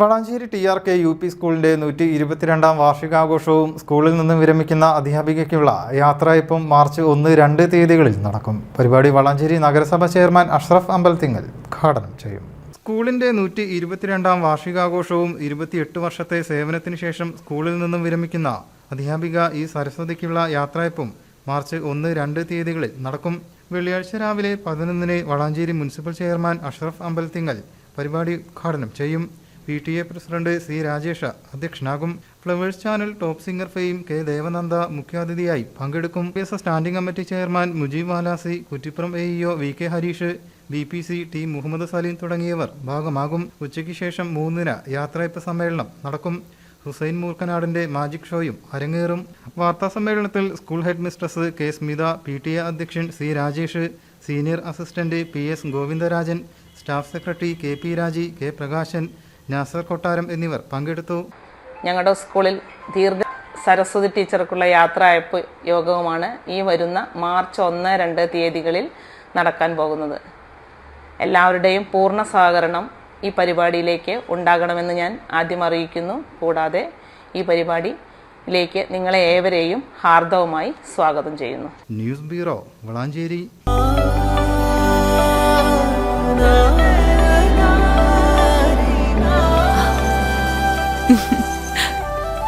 Valanchery T R K U P സ്കൂളിന്റെ നൂറ്റി ഇരുപത്തിരണ്ടാം വാർഷികാഘോഷവും സ്കൂളിൽ നിന്നും വിരമിക്കുന്ന അധ്യാപികയ്ക്കുള്ള യാത്രയപ്പും മാർച്ച് ഒന്ന് രണ്ട് തീയതികളിൽ നടക്കും. പരിപാടി വളാഞ്ചേരി നഗരസഭ ചെയർമാൻ അഷ്റഫ് അമ്പലത്തിങ്ങൽ ഉദ്ഘാടനം ചെയ്യും. സ്കൂളിന്റെ നൂറ്റി ഇരുപത്തിരണ്ടാം വാർഷികാഘോഷവും ഇരുപത്തിയെട്ട് വർഷത്തെ സേവനത്തിന് ശേഷം സ്കൂളിൽ നിന്നും വിരമിക്കുന്ന അധ്യാപിക ഇ സരസ്വതിക്കുള്ള യാത്രയപ്പും മാർച്ച് ഒന്ന് രണ്ട് തീയതികളിൽ നടക്കും. വെള്ളിയാഴ്ച രാവിലെ പതിനൊന്നിന് വളാഞ്ചേരി മുനിസിപ്പൽ ചെയർമാൻ അഷ്റഫ് അമ്പലത്തിങ്ങൽ പരിപാടി ഉദ്ഘാടനം ചെയ്യും. P T A president C Rajesh അധ്യക്ഷനാകും. Flowers channel top singer fame K Devananda മുഖ്യാതിഥിയായി പങ്കെടുക്കും. P S standing committee chairman Mujeeb Valasi Kuttippuram A EO V K Harish B P C T Muhammad Salim തുടങ്ങിയവർ ഭാഗമാകും. ഉച്ചയ്ക്ക് ശേഷം മൂന്നിന് യാത്രയപ്പ് സമ്മേളനം നടക്കും. ഹുസൈൻ മൂർക്കനാടിന്റെ മാജിക് ഷോയും അരങ്ങേറും. വാർത്താ സമ്മേളനത്തിൽ school head mistress K Smitha P T A അധ്യക്ഷൻ C Rajesh senior assistant P S Govindarajan staff secretary K P Raji K Prakashan Nasar Kottaram എന്നിവർ പങ്കെടുത്തു. ഞങ്ങളുടെ സ്കൂളിൽ ദീർഘ സരസ്വതി ടീച്ചർക്കുള്ള യാത്രയപ്പ് യോഗവുമാണ് ഈ വരുന്ന മാർച്ച് ഒന്ന് രണ്ട് തീയതികളിൽ നടക്കാൻ പോകുന്നത്. എല്ലാവരുടെയും പൂർണ സഹകരണം ഈ പരിപാടിയിലേക്ക് ഉണ്ടാകണമെന്ന് ഞാൻ ആദ്യം അറിയിക്കുന്നു. കൂടാതെ ഈ പരിപാടിയിലേക്ക് നിങ്ങളെ ഏവരെയും ഹാർദവമായി സ്വാഗതം ചെയ്യുന്നു. News bureau Valanchery.